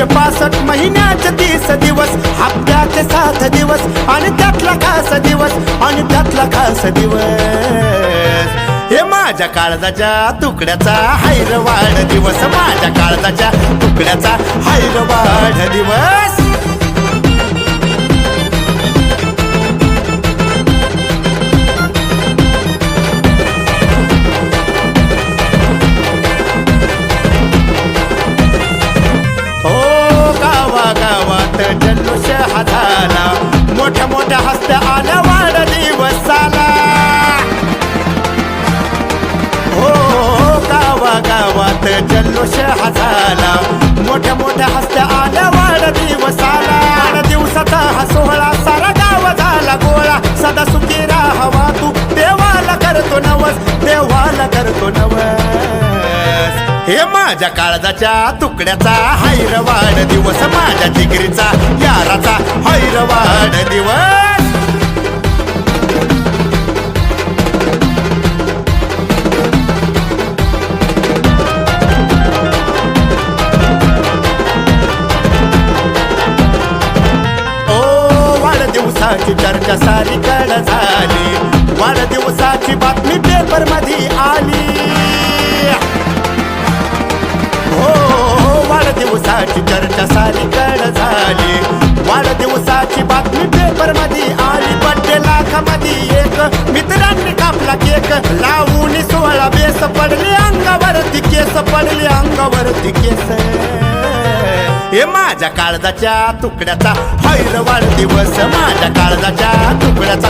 तीनशे पासष्ट महिन्याचे तीस दिवस हप्त्याचे सात दिवस आणि त्यातला खास दिवस आणि त्यातला खास दिवस. हे माझ्या काळजाच्या तुकड्याचा हैरवाढ दिवस माझ्या काळजाच्या तुकड्याचा हैरवाढ दिवस. गावात जल्लोष हा झाला मोठ्या मोठ्या हस्त्या आल्या वाढ दिवसाला. हो गावा गावात जल्लोष हा झाला मोठ्या मोठ्या हस्त्या आल्या वाढ दिवसाला. वाढ दिवसाचा हसो हे माझ्या काळजाच्या तुकड्याचा हैरवाड दिवस माझ्या जिगरीचा याराचा हैरवाड दिवस. ओ वाढदिवसाची चर्चा सारीकडे झाली. वाढदिवसाची बातमी पेपर सारीकडे झाली. वाढदिवसाची बातमी पेपरमध्ये आली. बड्डे लाखामध्ये एक. मित्रांनी कापला केक लावून सोहळा बेस पडले. अंगावरती केस पडले. अंगावरती केस. हे माझ्या काळजाच्या तुकड्याचा. हैर वाढदिवस माझ्या काळजाच्या तुकड्याचा.